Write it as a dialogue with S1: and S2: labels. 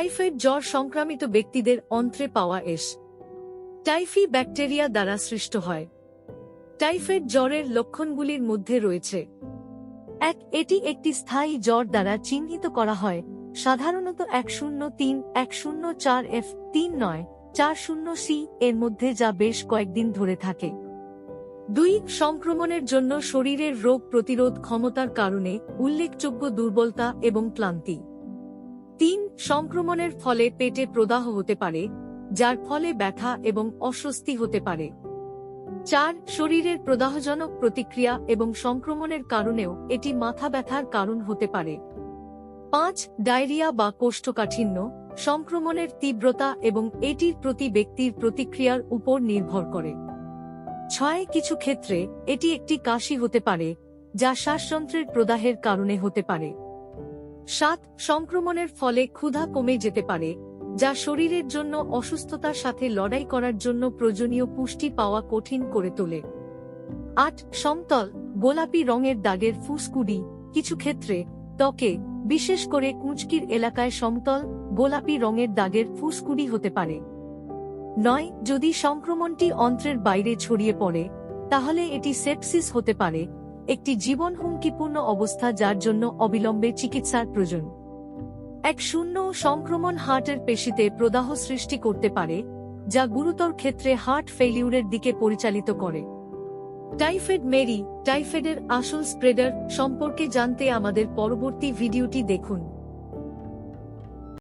S1: Typhoid জ্বর সংক্রামিত ব্যক্তিদের অন্ত্রে পাওয়া এস। টাইফি ব্যাকটেরিয়া দ্বারা সৃষ্ট হয়। টাইফয়েড জ্বরের লক্ষণগুলির মধ্যে রয়েছে। এক, এটি একটি স্থায়ী জ্বর দ্বারা চিহ্নিত করা হয়। সাধারণত এক শূন্য তিন, এক শূন্য চার এফ, তিন নয়, চার শূন্য সি এর মধ্যে যা বেশ কয়েকদিন ধরে থাকে। দুই, সংক্রমণের জন্য শরীরের রোগ প্রতিরোধ ক্ষমতার কারণে উল্লেখযোগ্য দুর্বলতা এবং ক্লান্তি। তিন সংক্রমণের ফলে পেটে প্রদাহ হতে পারে, যার ফলে ব্যথা এবং অস্বস্তি হতে পারে। চার, শরীরের প্রদাহজনক প্রতিক্রিয়া এবং সংক্রমণের কারণেও এটি মাথা ব্যথার কারণ হতে পারে। পাঁচ, ডায়রিয়া বা কোষ্ঠকাঠিন্য, সংক্রমণের তীব্রতা এবং এটির প্রতি ব্যক্তির প্রতিক্রিয়ার উপর নির্ভর করে। ছয়, কিছু ক্ষেত্রে এটি একটি কাশি হতে পারে, যা শ্বাসযন্ত্রের প্রদাহের কারণে হতে পারে। সাত সংক্রমণের ফলে ক্ষুধা কমে যেতে পারে, যা শরীরের জন্য অসুস্থতার সাথে লড়াই করার জন্য প্রয়োজনীয় পুষ্টি পাওয়া কঠিন করে তোলে। আট সমতল, গোলাপি রঙের দাগের ফুসকুডি, কিছু ক্ষেত্রে ত্বকে, বিশেষ করে কুঁচকির এলাকায় সমতল, গোলাপি রঙের দাগের ফুসকুডি হতে পারে। নয়, যদি সংক্রমণটি অন্ত্রের বাইরে ছড়িয়ে পড়ে, তাহলে এটি সেপসিস হতে পারে একটি জীবন হুমকিপূর্ণ অবস্থা যার জন্য অবিলম্বে চিকিৎসার প্রয়োজন। এক শূন্য সংক্রমণ হার্টের পেশিতে প্রদাহ সৃষ্টি করতে পারে, যা গুরুতর ক্ষেত্রে হার্ট ফেলিউরের দিকে পরিচালিত করে। টাইফেড মেরি টাইফেডের আসল স্প্রেডার সম্পর্কে জানতে আমাদের পরবর্তী ভিডিওটি দেখুন।